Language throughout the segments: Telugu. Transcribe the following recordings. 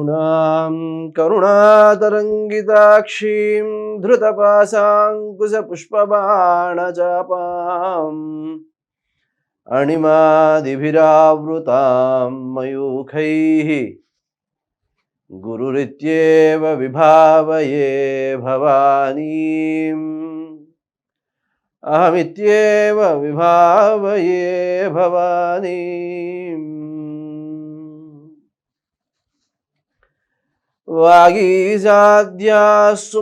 కరుణాం కరుణాతరంగితాక్షీం ధృతపాశాంకుశపుష్పబాణజాపాం అణిమాదిభిరావృతాం మయూఖై గురురిత్యేవ విభావయే భవానీం అహమిత్యేవ విభావయే భవానీం వాగీజాద్యాస్సు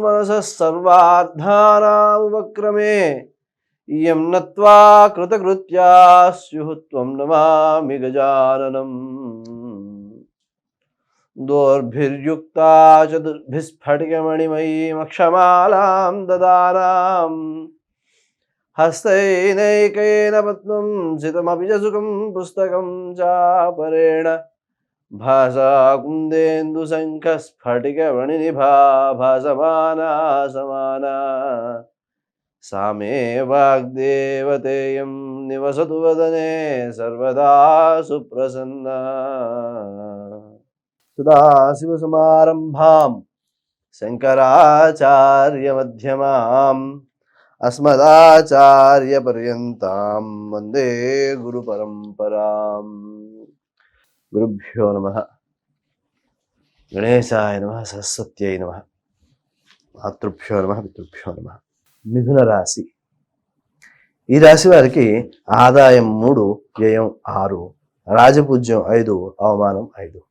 మనసः సర్వార్థానాముపక్రమే ఇయం నత్వా కృతకృత్యా స్యుః త్వం నమామి గజాననం. దోర్భిర్యుక్తా చతుర్భిస్ఫటికమణిమయీమక్షమాలాం దదానాం హస్తైనైకేన పద్మం సితమపి చ సుఖం పుస్తకం చాపరేణ భాసాకుందేందు శంఖ స్ఫటిక వణినిభా భాసమానా సమానా సామే వాగ్దేవతేయం నివసతు వదనే సర్వదా సుప్రసన్నా సదాశివసమారంభాం శంకరాచార్యమధ్యమాం అస్మదాచార్యపర్యంతాం వందే గురుపరంపరాం గురుభ్యో నమ. గణేశాయ నమ సరస్వత్యై నమ. మాతృభ్యో నమ పితృభ్యో నమ. మిథున రాశి. ఈ రాశి వారికి ఆదాయం మూడు వ్యయం ఆరు రాజపూజ్యం ఐదు అవమానం ఐదు.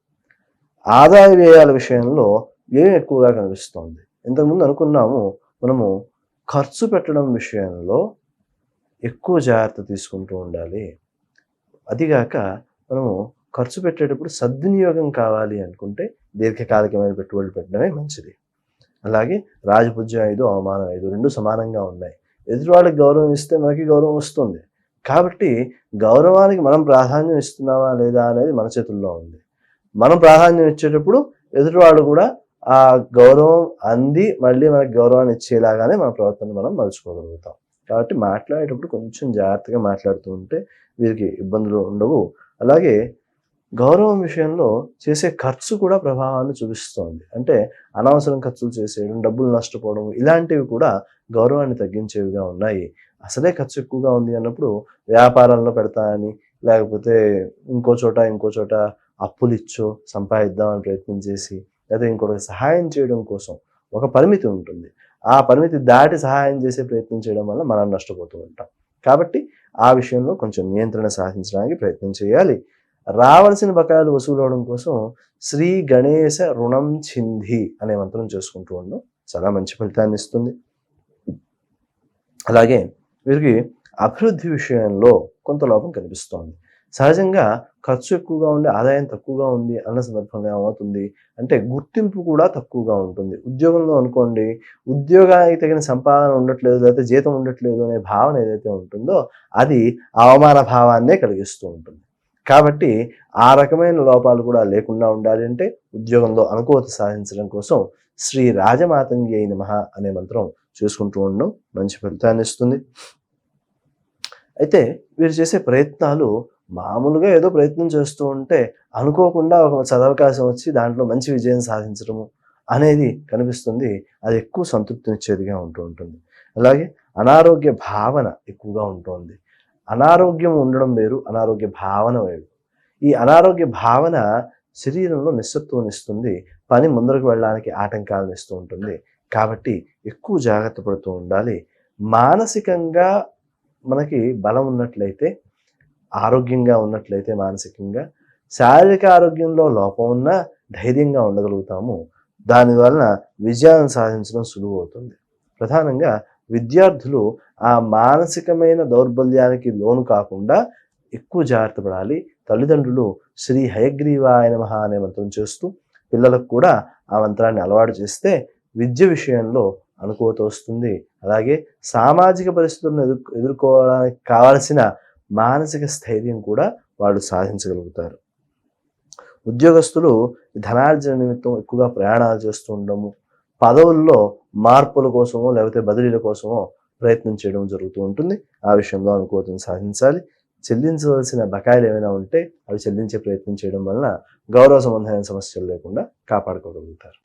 ఆదాయ వ్యయాల విషయంలో వ్యయం ఎక్కువగా కనిపిస్తోంది. ఇంతకుముందు అనుకున్నాము మనము ఖర్చు పెట్టడం విషయంలో ఎక్కువ జాగ్రత్త తీసుకుంటూ ఉండాలి. అదిగాక మనము ఖర్చు పెట్టేటప్పుడు సద్వినియోగం కావాలి అనుకుంటే దీర్ఘకాలికమైన పెట్టుబడులు పెట్టడమే మంచిది. అలాగే రాజపూజ్యం ఐదు అవమానం ఐదు రెండు సమానంగా ఉన్నాయి. ఎదుటివాళ్ళకి గౌరవం ఇస్తే మనకి గౌరవం వస్తుంది. కాబట్టి గౌరవానికి మనం ప్రాధాన్యం ఇస్తున్నామా లేదా అనేది మన చేతుల్లో ఉంది. మనం ప్రాధాన్యం ఇచ్చేటప్పుడు ఎదుటివాడు కూడా ఆ గౌరవం అంది మళ్ళీ మనకి గౌరవాన్ని ఇచ్చేలాగానే మన ప్రవర్తన మనం మలుచుకోగలుగుతాం. కాబట్టి మాట్లాడేటప్పుడు కొంచెం జాగ్రత్తగా మాట్లాడుతూ ఉంటే వీరికి ఇబ్బందులు ఉండవు. అలాగే గౌరవం విషయంలో చేసే ఖర్చు కూడా ప్రభావాన్ని చూపిస్తోంది. అంటే అనవసరం ఖర్చులు చేసేయడం డబ్బులు నష్టపోవడం ఇలాంటివి కూడా గౌరవాన్ని తగ్గించేవిగా ఉన్నాయి. అసలే ఖర్చు ఎక్కువగా ఉంది అన్నప్పుడు వ్యాపారంలో పెడతానని లేకపోతే ఇంకో చోట ఇంకో చోట అప్పులు ఇచ్చో సంపాదిద్దామని ప్రయత్నం చేసి లేదా ఇంకొకరికి సహాయం చేయడం కోసం ఒక పరిమితి ఉంటుంది. ఆ పరిమితి దాటి సహాయం చేసే ప్రయత్నం చేయడం వల్ల మనం నష్టపోతూ ఉంటాం. కాబట్టి ఆ విషయంలో కొంచెం నియంత్రణ సాధించడానికి ప్రయత్నం చేయాలి. రావాల్సిన బకాయిలు వసూలు అవడం కోసం శ్రీ గణేశ రుణం చింది అనే మంత్రం చేసుకుంటూ ఉండడం చాలా మంచి ఫలితాన్ని ఇస్తుంది. అలాగే వీరికి అభివృద్ధి విషయంలో కొంత లోపం కనిపిస్తోంది. సహజంగా ఖర్చు ఎక్కువగా ఉండి ఆదాయం తక్కువగా ఉంది అన్న సందర్భంగా ఏమవుతుంది అంటే గుర్తింపు కూడా తక్కువగా ఉంటుంది. ఉద్యోగంలో అనుకోండి ఉద్యోగానికి తగిన సంపాదన ఉండట్లేదు లేకపోతే జీతం ఉండట్లేదు అనే భావన ఏదైతే ఉంటుందో అది అవమాన భావాన్నే కలిగిస్తూ ఉంటుంది. కాబట్టి ఆ రకమైన లోపాలు కూడా లేకుండా ఉండాలి అంటే ఉద్యోగంలో అనుకూలత సాధించడం కోసం శ్రీ రాజమాతంగి అయిన మహా అనే మంత్రం చూసుకుంటూ ఉండడం మంచి ఫలితాన్ని ఇస్తుంది. అయితే వీరు చేసే ప్రయత్నాలు మామూలుగా ఏదో ప్రయత్నం చేస్తూ ఉంటే అనుకోకుండా ఒక సదవకాశం వచ్చి దాంట్లో మంచి విజయం సాధించడము అనేది కనిపిస్తుంది. అది ఎక్కువ సంతృప్తినిచ్చేదిగా ఉంటూ ఉంటుంది. అలాగే అనారోగ్య భావన ఎక్కువగా ఉంటుంది అనారోగ్యం ఉండడం వేరు అనారోగ్య భావన వేరు. ఈ అనారోగ్య భావన శరీరంలో నిస్సత్వం ఇస్తుంది పని ముందరకు వెళ్ళడానికి ఆటంకాలను ఇస్తూ ఉంటుంది. కాబట్టి ఎక్కువ జాగ్రత్త పడుతూ ఉండాలి. మానసికంగా మనకి బలం ఉన్నట్లయితే ఆరోగ్యంగా ఉన్నట్లయితే మానసికంగా శారీరక ఆరోగ్యంలో లోపం ఉన్నా ధైర్యంగా ఉండగలుగుతాము. దానివలన విజయాన్ని సాధించడం సులువు అవుతుంది. ప్రధానంగా విద్యార్థులు ఆ మానసికమైన దౌర్బల్యానికి లోను కాకుండా ఎక్కువ జాగ్రత్త పడాలి. తల్లిదండ్రులు శ్రీ హయగ్రీవాయ మహా అనే మంత్రం చేస్తూ పిల్లలకు కూడా ఆ మంత్రాన్ని అలవాటు చేస్తే విద్య విషయంలో అనుకోత వస్తుంది. అలాగే సామాజిక పరిస్థితులను ఎదుర్ ఎదుర్కోవడానికి కావలసిన మానసిక స్థైర్యం కూడా వాళ్ళు సాధించగలుగుతారు. ఉద్యోగస్తులు ధనార్జన నిమిత్తం ఎక్కువగా ప్రయాణాలు చేస్తూ ఉండడము పదవుల్లో మార్పుల కోసమో లేకపోతే బదిలీల కోసమో ప్రయత్నం చేయడం జరుగుతూ ఉంటుంది. ఆ విషయంలో అనుకోవతను సాధించాలి. చెల్లించవలసిన బకాయిలు ఏమైనా ఉంటే అవి చెల్లించే ప్రయత్నం చేయడం వలన గౌరవ సంబంధమైన సమస్యలు లేకుండా కాపాడుకోగలుగుతారు.